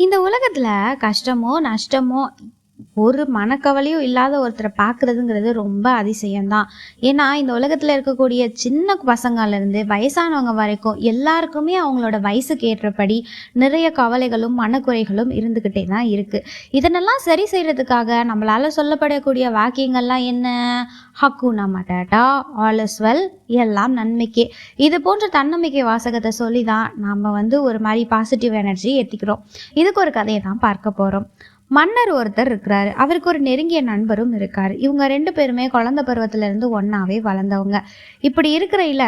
இந்த உலகத்தில் கஷ்டமோ நஷ்டமோ ஒரு மனக்கவலையும் இல்லாத ஒருத்தரை பார்க்குறதுங்கிறது ரொம்ப அதிசயம்தான். ஏன்னா இந்த உலகத்தில் இருக்கக்கூடிய சின்ன பசங்கள்லேருந்து வயசானவங்க வரைக்கும் எல்லாருக்குமே அவங்களோட வயசுக்கு ஏற்றபடி நிறைய கவலைகளும் மனக்குறைகளும் இருந்துக்கிட்டே தான் இருக்குது இதனெல்லாம் சரி செய்கிறதுக்காக நம்மளால் சொல்லப்படக்கூடிய வாக்கியங்கள்லாம் என்ன? Hakuna matata all is well எல்லாம் நன்மைக்கே. இது போன்ற தன்னம்பிக்கை வாசகத்தை சொல்லி தான் நம்ம வந்து ஒரு மாதிரி பாசிட்டிவ் எனர்ஜி ஏற்றிக்கிறோம் இதுக்கு ஒரு கதையை தான் பார்க்க போகிறோம் மன்னர் ஒருத்தர் இருக்கிறாரு. அவருக்கு ஒரு நெருங்கிய நண்பரும் இருக்காரு. இவங்க ரெண்டு பேருமே குழந்த பருவத்திலேருந்து ஒன்றாவே வளர்ந்தவங்க. இப்படி இருக்கிறையில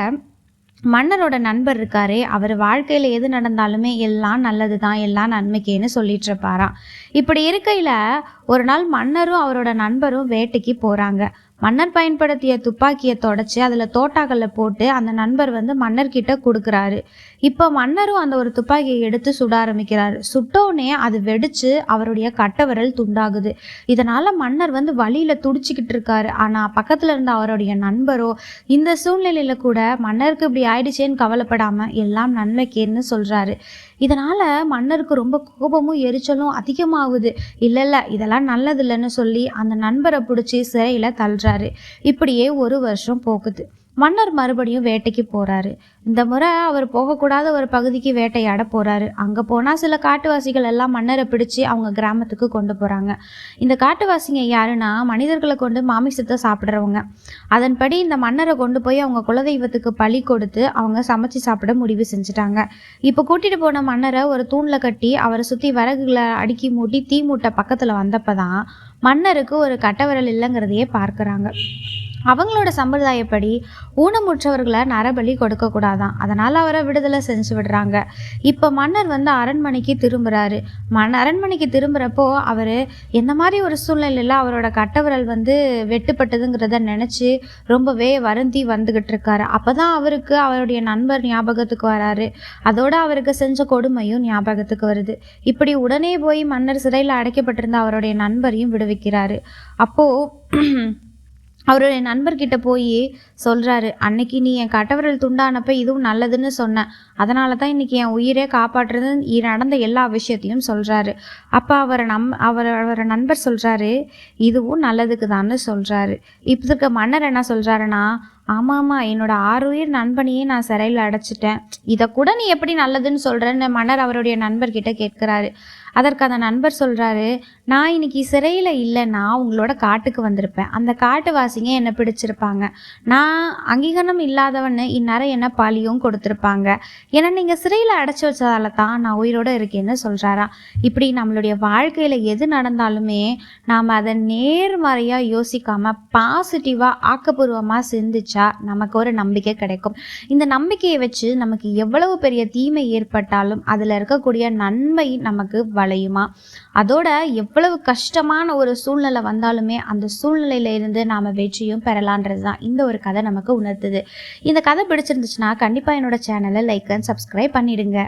மன்னரோட நண்பர் இருக்காரே அவர் வாழ்க்கையில் எது நடந்தாலுமே எல்லாம் நல்லது தான் எல்லாம் நன்மைக்கேன்னு சொல்லிட்டு இருப்பாராம். இப்படி இருக்கையில் ஒரு நாள் மன்னரும் அவரோட நண்பரும் வேட்டைக்கு போகிறாங்க மன்னர் பயன்படுத்திய துப்பாக்கியை தொடச்சி அதில் தோட்டாக்களில் போட்டு அந்த நண்பர் வந்து மன்னர்கிட்ட கொடுக்குறாரு. இப்போ மன்னரும் அந்த ஒரு துப்பாக்கியை எடுத்து சுட ஆரம்பிக்கிறார். சுட்டோனே அது வெடிச்சு அவருடைய கட்டவரல் துண்டாகுது. இதனால் மன்னர் வந்து வழியில் துடிச்சிக்கிட்டு இருக்காரு. ஆனால் பக்கத்தில் இருந்த அவருடைய நண்பரோ இந்த சூழ்நிலையில் கூட மன்னருக்கு இப்படி ஆயிடுச்சேன்னு கவலைப்படாமல் எல்லாம் நன்மைக்கேன்னு சொல்கிறாரு இதனால் மன்னருக்கு ரொம்ப கோபமும் எரிச்சலும் அதிகமாகுது. இல்லை இல்லை இதெல்லாம் நல்லது இல்லைன்னு சொல்லி அந்த நண்பரை பிடிச்சி சிறையில் தள்ளுறாரு. இப்படியே ஒரு வருஷம் போகுது. மன்னர் மறுபடியும் வேட்டைக்கு போறாரு. இந்த முறை அவர் போகக்கூடாத ஒரு பகுதிக்கு வேட்டையாட போறாரு. அங்க போனா சில காட்டுவாசிகள் எல்லாம் மன்னரை பிடிச்சு அவங்க கிராமத்துக்கு கொண்டு போறாங்க. இந்த காட்டுவாசிங்க யாருன்னா மனிதர்களை கொண்டு மாமிசத்தை சாப்பிட்றவங்க. அதன்படி இந்த மன்னரை கொண்டு போய் அவங்க குலதெய்வத்துக்கு பழி கொடுத்து அவங்க சமைச்சு சாப்பிட முடிவு செஞ்சுட்டாங்க. இப்போ கூட்டிட்டு போன மன்னரை ஒரு தூண்ல கட்டி அவரை சுத்தி விறகுகளை அடுக்கி மூட்டி தீ மூட்டை பக்கத்துல வந்தப்பதான் மன்னருக்கு ஒரு கட்டவிரல் இல்லைங்கிறதையே பார்க்குறாங்க. அவங்களோட சம்பிரதாயப்படி ஊனமுற்றவர்களை நரபலி கொடுக்கக்கூடாதான் அதனால் அவரை விடுதலை செஞ்சு விடுறாங்க. இப்போ மன்னர் வந்து அரண்மனைக்கு திரும்புகிறாரு மன் அரண்மனைக்கு திரும்புகிறப்போ அவர் எந்த மாதிரி ஒரு சூழ்நிலையில் அவரோட கட்டவரல் வந்து வெட்டுப்பட்டதுங்கிறத நினச்சி ரொம்பவே வருந்தி வந்துக்கிட்டு இருக்காரு அப்போ தான் அவருக்கு அவருடைய நண்பர் ஞாபகத்துக்கு வராரு. அதோட அவருக்கு செஞ்ச கொடுமையும் ஞாபகத்துக்கு வருது. இப்படி உடனே போய் மன்னர் சிறையில் அடைக்கப்பட்டிருந்த அவருடைய நண்பரையும் விடுவிக்கிறாரு. அப்போது அவருடைய நண்பர்கிட்ட போய் சொல்கிறாரு அன்னைக்கு நீ என் கட்டவரல் துண்டானப்ப இதுவும் நல்லதுன்னு சொன்னேன் அதனால தான் இன்னைக்கு என் உயிரே காப்பாற்றுறது. நடந்த எல்லா விஷயத்தையும் சொல்கிறாரு அப்போ அவரை நம் அவர் அவரை நண்பர் சொல்கிறாரு இதுவும் நல்லதுக்கு தான்னு சொல்கிறாரு இப்போ இருக்க மன்னர் என்ன சொல்கிறாருன்னா ஆமாம் என்னோட ஆறுயிர் நண்பனையே நான் சிறையில் அடைச்சிட்டேன். இதை கூட நீ எப்படி நல்லதுன்னு சொல்கிறேன்னு மன்னர் அவருடைய நண்பர்கிட்ட கேட்குறாரு. அதற்கு அந்த நண்பர் சொல்கிறாரு நான் இன்னைக்கு சிறையில் இல்லைன்னா உங்களோட காட்டுக்கு வந்திருப்பேன். அந்த காட்டுவாசிங்க என்னை பிடிச்சிருப்பாங்க. நான் அங்கீகாரம் இல்லாதவன்னு இந்நேரம் என்ன பழியும் கொடுத்துருப்பாங்க. ஏன்னா நீங்கள் சிறையில் அடைச்சி வச்சதால தான் நான் உயிரோடு இருக்கேன்னு சொல்கிறாராம் இப்படி நம்மளுடைய வாழ்க்கையில் எது நடந்தாலுமே நாம் அதை நேர்மறையாக யோசிக்காமல் பாசிட்டிவாக ஆக்கப்பூர்வமாக சிந்திச்சா நமக்கு ஒரு நம்பிக்கை கிடைக்கும். இந்த நம்பிக்கையை வச்சு நமக்கு எவ்வளவு பெரிய தீமை ஏற்பட்டாலும் அதில் இருக்கக்கூடிய நன்மை நமக்கு வளையுமா அதோட எவ்வளவு கஷ்டமான ஒரு சூழ்நிலை வந்தாலுமே அந்த சூழ்நிலையில இருந்து நாம் வெற்றியும் பெறலான்றது தான் இந்த ஒரு கதை நமக்கு உணர்த்துது. இந்த கதை பிடிச்சிருந்துச்சுன்னா கண்டிப்பாக என்னோட சேனலை லைக் அண்ட் சப்ஸ்கிரைப் பண்ணிடுங்க.